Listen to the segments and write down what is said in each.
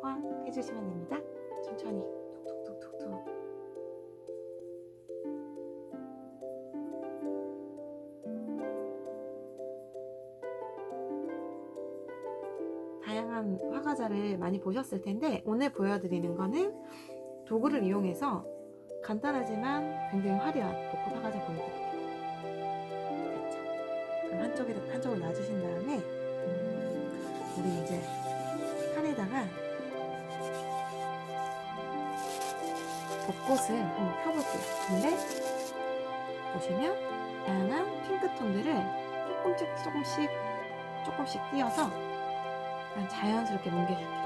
포항 해주시면 됩니다. 천천히. 다양한 화과자를 많이 보셨을 텐데 오늘 보여드리는 거는 도구를 이용해서 간단하지만 굉장히 화려한 복고 화과자 보여드릴게요. 됐죠? 그럼 한쪽에 한쪽을 놔주신 다음에 음, 우리 이제 판에다가 벚꽃을 한번 펴볼게요. 근데 보시면 다양한 핑크톤들을 조금씩 조금씩 조금씩 띄어서 그냥 자연스럽게 뭉개줄게요.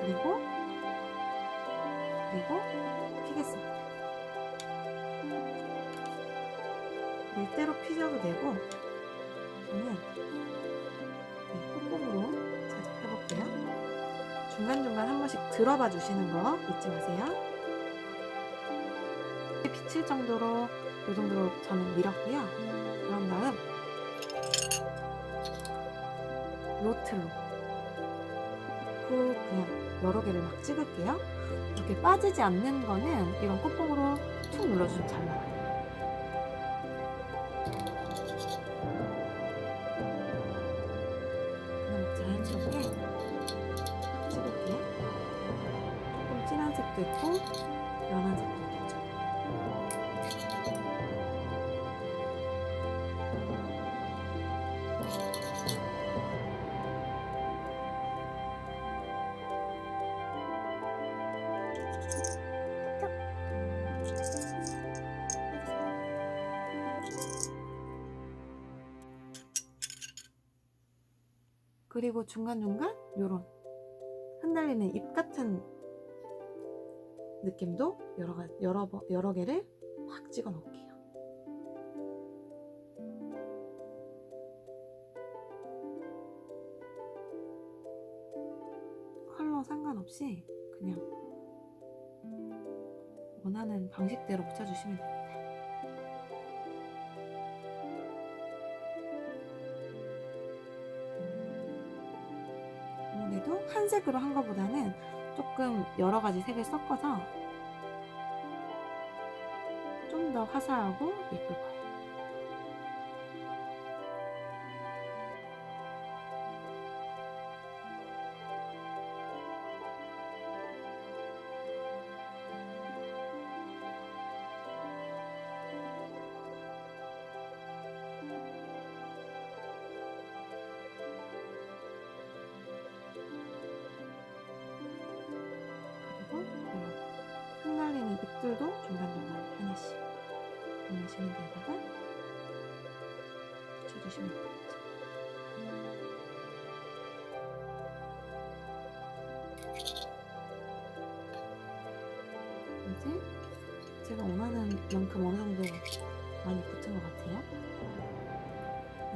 그리고 그리고 피겠습니다. 밀대로 피셔도 되고 저는 중간중간 한 번씩 들어봐 주시는 거 잊지 마세요. 비칠 정도로 이 정도로 저는 밀었고요. 그런 다음 노트로 꾹 그냥 여러 개를 막 찍을게요. 이렇게 빠지지 않는 거는 이런 콧봉으로 툭 눌러주시면 잘 나와요. 있고 연한 색도 있겠죠. 그리고 중간중간 요런 흩날리는 잎 같은 느낌도 여러, 가, 여러, 번- 여러 개를 막 찍어 놓을게요. 상관없이 그냥 원하는 방식대로 붙여주시면 됩니다. 아무래도 한 색으로 한 것보다는 조금 여러 가지 색을 섞어서 좀 더 화사하고 예쁠 거예요. 붙여주시면 되겠죠. 이제 제가 원하는 만큼 어느 정도 많이 붙은 것 같아요.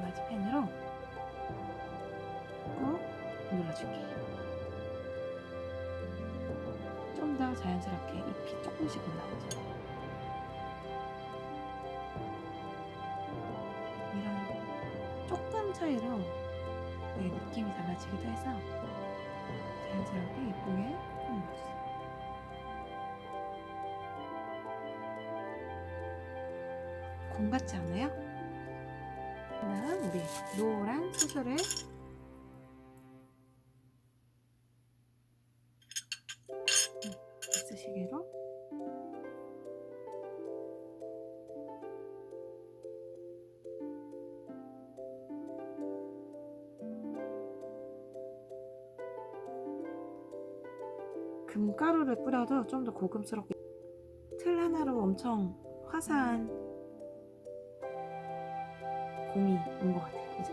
마지펜으로 꾹 눌러줄게요. 좀 더 자연스럽게 잎이 조금씩 올라오죠. 차이로 되게 느낌이 달라지기도 해서 자연스럽게 예쁘게 꾸며주세요. 공 같지 않아요? 그다음 우리 노란 수술을 금가루를 뿌려도 좀 더 고급스럽게 틀 하나로 엄청 화사한 곰이 온 것 같아요. 그죠?